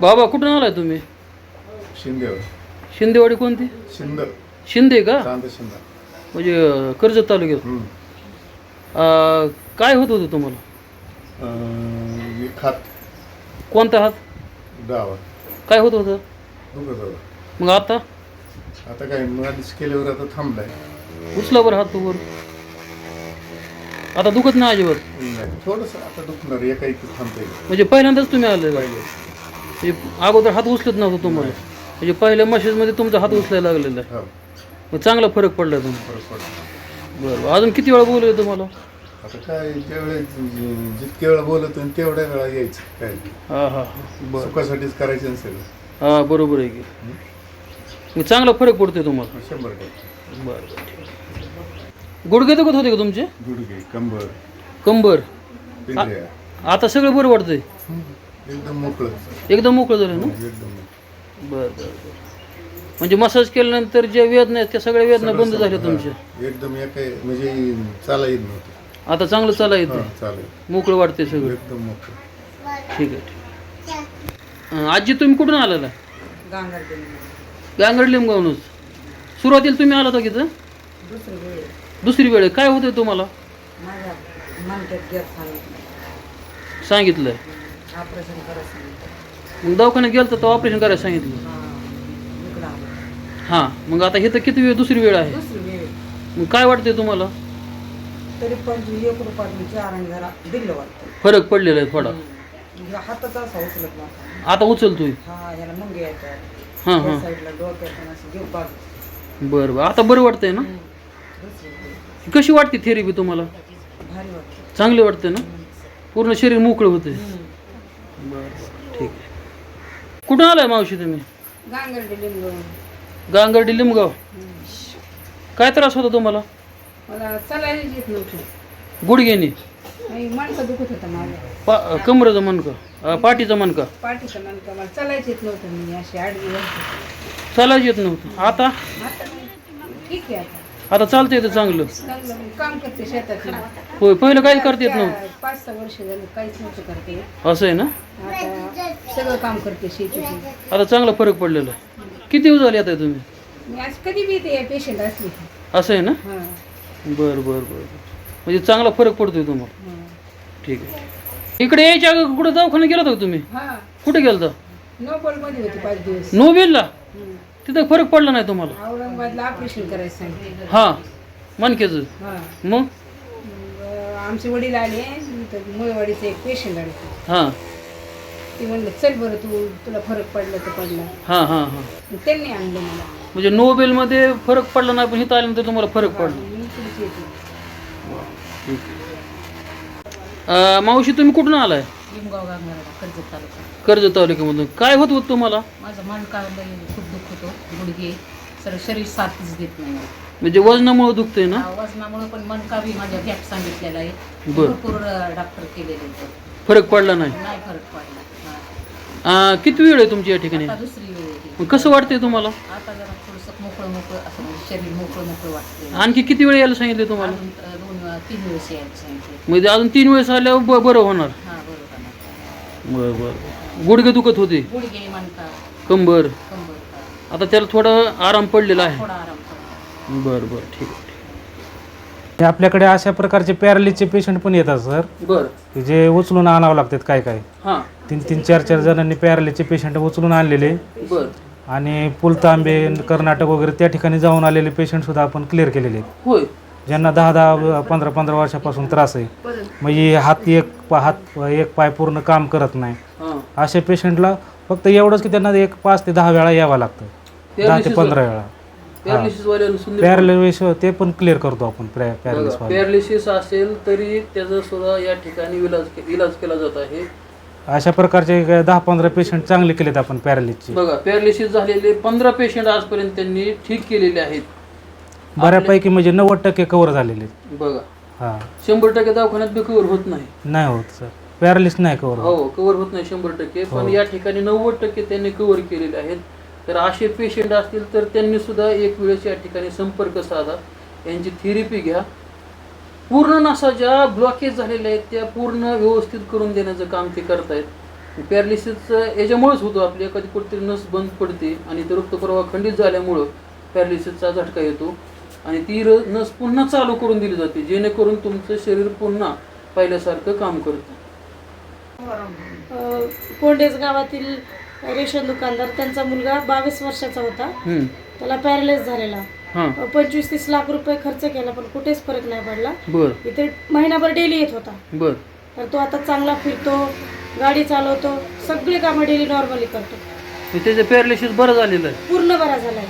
बाबा कुठून आलाय तुम्ही? शिंदेवर. शिंदेवाडी कोणती? शिंद. शिंदे का? शिंद. म्हणजे कर्जत तालुक्यात. हम्म. अं, काय होत होतं तुम्हाला? अं, एक हात कोणता हात? डावा काय होत होतं? दुखत होता मग आता? आता काय मालिश केल्यावर आता थांबलाय. उचला बरं हात वर. आता दुखत नाही अजिबात? नाही थोडस आता दुखणार एका इथे थांबतंय. म्हणजे पहिल्यांदाच तुम्ही आले का पहिले म्हणजे अगोदर हात उचलत नव्हतं तुम्हाला. म्हणजे पहिल्या मशीजमध्ये तुमचा हात उचलायला लागलेला. आहे हो. मग चांगला फरक पडला तुम्हाला. फरक पडतो बरं. अजून किती वेळा बोलले तुम्हाला? आता काय जितक्या वेळा बोलतो तेवढ्या वेळा यायचं काय. हां हां. हां बरं. सुखासाठीच करायचं असेल हां बरोबर आहे की. मग चांगला फरक पडतोय तुम्हाला. शंभर टक्के. बरं बरं. गुडघे दुखत होते का तुमचे? गुडघे कंबर. कंबर. आता सगळं बरं वाटतंय. एकदम मोकळं. एकदम मोकळं झालं ना? एकदम मोकळं. बरं बरं बरं. म्हणजे मसाज केल्यानंतर ज्या वेदना आहेत त्या सगळ्या वेदना बंद झाल्या तुमच्या? हा, एकदम एका म्हणजे चाला येत नव्हतं. आता चांगलं चाला येतं हा, चालेल मोकळं वाटतंय सगळं? एकदम मोकळं. ठीक आहे ठीक आहे. अं, आजी तुम्ही कुठून आलेला? गांगड लिमगावनच सुरुवातीला तुम्ही आला होता तिथं? दुसरी वेळ. दुसरी वेळ आहे. काय होतंय तुम्हाला? माझ्या मनक्यात गॅस सांगितलं. सांगितलंय ऑपरेशन करायचं सांगितलं. मग दवाखान्यात गेलं तर ऑपरेशन करायला सांगितलं. हा इकडं आलं. हां मग आता हे तर किती वेळ दुसरी वेळ आहे? दुसरी वेळ. मग काय वाटतंय तुम्हाला? तरी पण तू एक रुपयात मी चार आणि जरा दिलं वाटतं. फरक पडलेला आहे थोडा. म्हणजे हाताचा असा उचलत नव्हता. आता उचलतोय? हा याला मग यायचा हां हां. या साईडला डोक्यात पण असं घेऊ बाजू बरं बरं. आता बरं वाटतंय ना? दुसरी वेळ. कशी वाटते थेरपी तुम्हाला? भारी वाटतं. चांगली वाटते ना? पूर्ण शरीर मोकळं होते. बरं ठीक. कुठून आलाय मावशी तुम्ही? गांगर्डी लिंबू गांगर्डी लिमगाव काय त्रास होता तुम्हाला? मला चालायला येत नव्हतं. गुडघेने? नाही मणका दुखत होता माझ्या पा कमरेचा मणका. अं, पाठीचा मणका. पाठीचं मणका. मला चालायच येत नव्हतं मी अशी आडवी होती. चालायच येत नव्हतं. आता. ठीक आहे आता. आता चालतं येतं चांगलं. चांगलं मी काम करते शेतात होय पहिलं काहीच करता येत नव्हतं. पाच सहा वर्ष झाली काहीच नव्हतं करते असं आहे ना? आता सगळं काम करते शेतीचं आता चांगला फरक पडलेला. आहे किती दिवस झाले आता तुम्ही? मी आज कधी बी येते पेशंट असली की. असं आहे ना? हां बरं बरं बरं. म्हणजे चांगला फरक पडतोय तुम्हाला. हां. ठीक आहे. इकडे यायच्या अगोदर कुठं दवाखान्यात गेला होता का तुम्ही? हां. कुठे गेलता? नोबलमध्ये होती पाच दिवस. नोबेलला. तिथं फरक पडला नाही तुम्हाला? औरंगाबादला ऑपरेशन करायचं सांगितलं हां मनकेचं हां. मग? आमचे वडील आले तर मुळवाडीचे एक पेशंट आले हां. ते म्हणलं चल बरं तू तुला फरक पडला तर पडला. हां हां हां. मग त्यांनी आणलं मला. म्हणजे नोबेलमध्ये फरक पडला नाही पण इथं आल्यानंतर तुम्हाला फरक पडला. मी तुमची येते. ठीक आहे अं, मावशी तुम्ही कुठून आलाय? लिमगाव गांगराडा कर्जत तालुका कर्जत तालुक्यामधून. काय होत होतं तुम्हाला? माझं मणका खूप दुख होतो. गुडघे सर शरीर साथच देत नाही. म्हणजे वजनामुळे दुखतंय ना? वजनामुळे पण मणका बी माझ्या गॅप सांगितलेला आहे. बर. भरपूर डॉक्टर केलेले आहेत. फरक पडला नाही? नाही फरक पडला. हा. किती वेळ आहे तुमची या ठिकाणी? आता दुसरी वेळ मग कसं वाटतंय तुम्हाला? आता जरा थोडंसं मोकळं मोकळं असं म्हणजे शरीर मोकळं मोकळं वाटते आणखी किती वेळ यायला सांगितले तुम्हाला? अजून अ, दोन तीन वेळेस यायला सांगितले. म्हणजे अजून तीन वेळेस आल्यावर ब- बरं होणार. हा. बरं बरं गुडघे दुखत होते. गुडघे मणका कंबर. आता त्याला थोडा आराम पडलेला आहे. थोडा आराम करा बरं बरं ठीक आहे हे आपल्याकडे अशा प्रकारचे पॅरालिसचे पेशंट पण येतात सर. बरं. की जे उचलून आणावं लागतात काय काय. हां. तीन तीन चार चार जणांनी पॅरालिसचे पेशंट उचलून आणलेले. बरं. आणि पुलतांबे कर्नाटक वगैरे त्या ठिकाणी जाऊन आलेले पेशंट सुद्धा आपण क्लिअर केलेले आहेत. होय. ज्यांना दहा दहा पंधरा पंधरा वर्षापासून त्रास आहे. म्हणजे हात एक पा- हात एक पाय पूर्ण काम करत नाही. अशा पेशंटला फक्त एवढंच की त्यांना एक पाच ते दहा वेळा यावं लागतं. दहा ते पंधरा वेळा. पॅरालिसिस वाल्याला सुंदर पॅरालिस ते पण क्लिअर करतो आपण पॅरालिस पॅरालिसिस असेल तरी त्याचा सुद्धा या ठिकाणी इलाज इलाज केला जात आहे. अशा प्रकारचे एक दहा पंधरा पेशंट चांगले केलेत आपण पॅरालिसचे बघा पॅरालिसिस झालेले पंधरा पेशंट आजपर्यंत त्यांनी ठीक केलेले आहेत. बऱ्यापैकी म्हणजे नव्वद टक्के कव्हर झालेले आहेत. बघा. हा. शंभर टक्के दवाखान्यात बी कव्हर होत नाही. नाही होत सर पॅरालिस नाही कव्हर हो कव्हर होत नाही शंभर टक्के. पण या ठिकाणी नव्वद टक्के त्यांनी कव्हर केलेले आहेत. तर असे पेशंट असतील तर त्यांनी सुद्धा एक वेळेस या ठिकाणी संपर्क साधा. यांची थेरपी घ्या. पूर्ण नसा ज्या ब्लॉकेज झालेल्या आहेत त्या पूर्ण व्यवस्थित करून देण्याचं काम ते करतायत. पॅरालिसिस याच्यामुळेच होतो आपली. एखादी कुठतरी नस बंद पडते आणि ते रक्तप्रवाह खंडित झाल्यामुळं पॅरालिसिसचा झटका येतो. आणि ती र नस पुन्हा चालू करून दिली जाते जेणेकरून तुमचं शरीर पुन्हा पहिल्यासारखं काम करतं. कोंडेज गावातील रेशन दुकानदार त्यांचा मुलगा बावीस वर्षाचा होता. त्याला पॅरालाइज झालेला. हां. पंचवीस तीस लाख रुपये खर्च केला पण कुठेच फरक नाही पडला. बर. इथे महिनाभर डेली येत होता. बर. तर तो आता चांगला फिरतो गाडी चालवतो सगळी कामं डेली नॉर्मली करतो. मग त्याचं पॅरालिसिस बरं झालेलं आहे. पूर्ण बरा झालाय.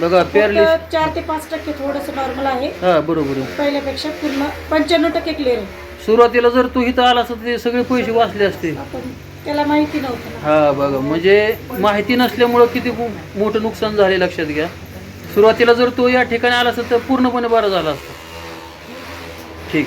बघा फक्त चार ते पाच टक्के थोडंसं नॉर्मल आहे. हा बरोबर आहे. पहिल्यापेक्षा पूर्ण पंच्याण्णव टक्के क्लिअर आहे. सुरुवातीला जर तू इथं आला असता तर ते सगळे पैसे वाचले असते. आपण त्याला माहिती नव्हतं. ना. हा बघा म्हणजे माहिती नसल्यामुळं किती मो- मोठं नुकसान झाले लक्षात घ्या. सुरुवातीला जर तो या ठिकाणी आला असता तर पूर्णपणे बरा झाला असता. ठीक.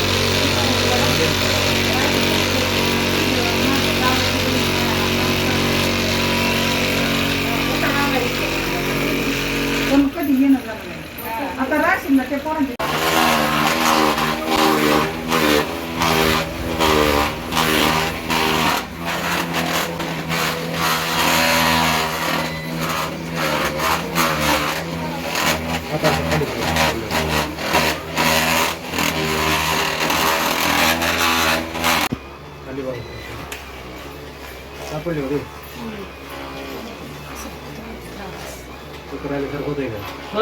सापडले होते करायला होते का?